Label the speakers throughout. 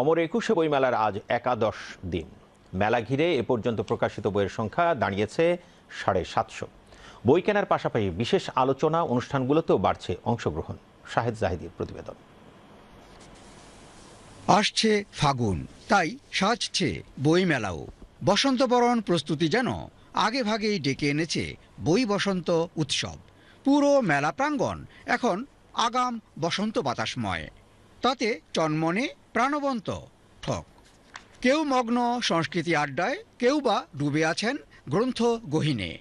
Speaker 1: অমর একুশে বইমেলার আজ একাদশ দিন। মেলা ঘিরে এ পর্যন্ত প্রকাশিত বইয়ের সংখ্যা দাঁড়িয়েছে সাড়ে সাতশো। বই কেনার পাশাপাশি বিশেষ আলোচনা অনুষ্ঠানগুলোতেও বাড়ছে অংশগ্রহণ। শাহেদ জাহিদির প্রতিবেদন।
Speaker 2: আসছে ফাগুন, তাই সাজছে বইমেলাও। বসন্তবরণ প্রস্তুতি যেন আগে ভাগেই ডেকে এনেছে বই বসন্ত উৎসব। পুরো মেলা প্রাঙ্গণ এখন আগাম বসন্ত বাতাসময়। তাতে চনমনে প্রাণবন্ত। ঠক। কেউ মগ্ন সংস্কৃতি আড্ডায়, কেউ বা ডুবে আছেন গ্রন্থ গহিনে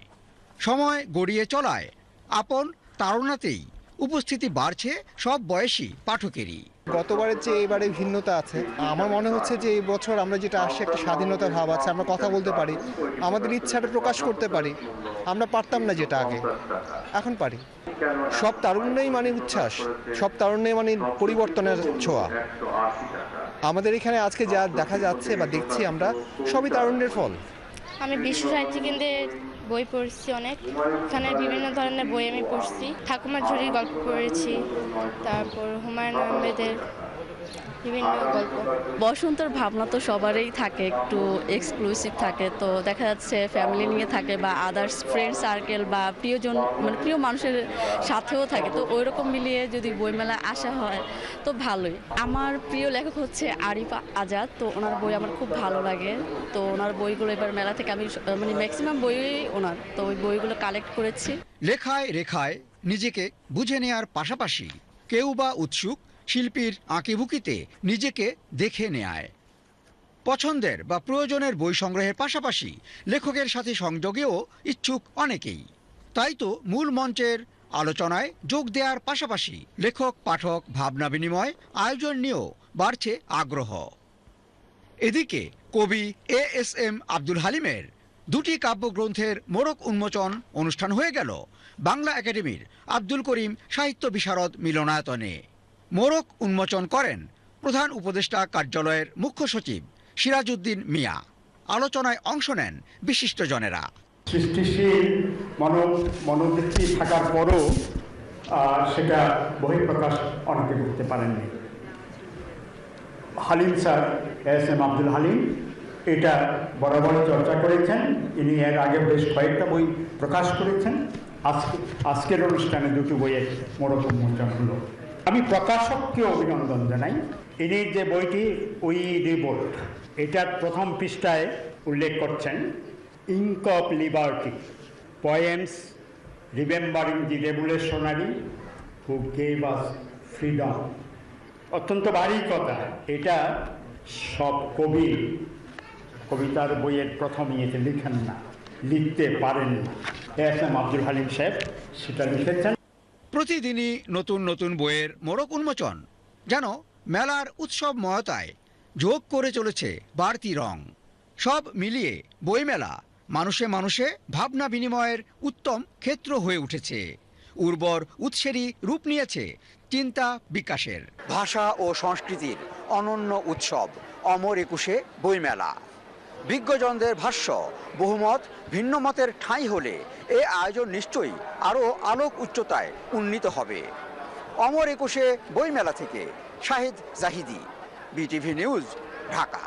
Speaker 2: সময় গড়িয়ে চলায়। আপন তাড়নাতেই উপস্থিতি বাড়ছে সব বয়সী পাঠকেরই।
Speaker 3: গতবারের চেয়ে এবারে ভিন্নতা আছে। আমার মনে হচ্ছে যে এই বছর আমরা যেটা আসছে একটা স্বাধীনতা ভাব আছে আমরা কথা বলতে পারি আমাদের ইচ্ছাটা প্রকাশ করতে পারি। আমরা পারতাম না যেটা আগে এখন পারি। সব তারুণ্যই মানে উচ্ছ্বাস সব তারুণ্যই মানে পরিবর্তনের ছোঁয়া। আমাদের এখানে আজকে যা দেখা যাচ্ছে বা দেখছি আমরা সবই তারুণ্যের ফল।
Speaker 4: আমি বিশ্ব সাহিত্য কেন্দ্রে বই পড়ছি অনেক। এখানে বিভিন্ন ধরনের বই আমি পড়ছি। ঠাকুমার ঝুড়ির গল্প পড়েছি। তারপর হুমায়ুন আহমেদের বিভিন্ন গল্প।
Speaker 5: বসন্তর ভাবনা তো সবারই থাকে একটু এক্সক্লুসিভ থাকে। তো দেখা যাচ্ছে ফ্যামিলি নিয়ে থাকে বা আদার্স ফ্রেন্ড সার্কেল বা প্রিয়জন মানে প্রিয় মানুষের সাথেও থাকে। তো ওই রকম মিলিয়ে যদি বইমেলা আসা হয় তো ভালোই। আমার প্রিয় লেখক হচ্ছে আরিফ আজাদ। তো ওনার বই আমার খুব ভালো লাগে। তো ওনার বইগুলো এবার মেলা থেকে আমি মানে ম্যাক্সিমাম বইই ওনার। তো ওই বইগুলো কালেক্ট করেছি।
Speaker 2: লেখায় রেখায় নিজেকে বুঝে নেওয়ার পাশাপাশি কেউ বা উৎসুক শিল্পীর আঁকিবুকিতে নিজেকে দেখে নেয়। পছন্দের বা প্রয়োজনের বই সংগ্রহের পাশাপাশি লেখকের সাথে সংযোগেও ইচ্ছুক অনেকেই। তাই তো মূল মঞ্চের আলোচনায় যোগ দেওয়ার পাশাপাশি লেখক, পাঠক, ভাবনা বিনিময়, আয়োজন নিয়েও বাড়ছে আগ্রহ। এদিকে কবি এ এস এম আব্দুল হালিমের দুটি কাব্যগ্রন্থের মোড়ক উন্মোচন অনুষ্ঠান হয়ে গেল বাংলা একাডেমির আব্দুল করিম সাহিত্য বিশারদ মিলনায়তনে। মোড়ক উন্মোচন করেন প্রধান উপদেষ্টা কার্যালয়ের মুখ্য সচিব সিরাজউদ্দিন মিয়া। আলোচনায় অংশ নেন বিশিষ্টজনেরা।
Speaker 6: সৃষ্টিশীল মনো মনোবৃত্তি থাকার পরও সেটা বহিঃপ্রকাশ অনেকে করতে পারেননি। Halim sir S M Abdul Halim, এটা বরাবর চর্চা করেছেন। ইনি এর আগে বেশ কয়েকটা বই প্রকাশ করেছেন। আজকে, আজকের অনুষ্ঠানে দুটো বইয়ের মোড়ক উন্মোচন হলো। আমি প্রকাশককে অভিনন্দন জানাই। ইনি যে বইটি উই রিবোল্ট এটার প্রথম পৃষ্ঠায় উল্লেখ করছেন, ink of liberty, poems remembering the revolutionary who gave us freedom. অত্যন্ত ভারী কথা, এটা সব কবি, কবিতার বইয়ের প্রথম ইয়েতে লিখেন না, লিখতে পারেন না। এস এম আব্দুল হালিম সাহেব সেটা লিখেছেন।
Speaker 2: প্রতিদিনই নতুন নতুন বইয়ের মোড়ক উন্মোচন। যেন মেলার উৎসবময়তায় যোগ করে চলেছে বাড়তি রং। সব মিলিয়ে বইমেলা মানুষে মানুষে ভাবনা বিনিময়ের উত্তম ক্ষেত্র হয়ে উঠেছে। উর্বর উৎসেরই রূপ নিয়েছে চিন্তা বিকাশের। ভাষা ও সংস্কৃতির অনন্য উৎসব, অমর একুশে বইমেলা। বিজ্ঞজনদের ভাষ্য, বহুমত ভিন্ন মতের ঠাঁই হলে এ আয়োজন নিশ্চয়ই আরও আলোক উচ্চতায় উন্নীত হবে। অমর একুশে বইমেলা থেকে শাহিদ জাহিদি, বিটিভি নিউজ, ঢাকা।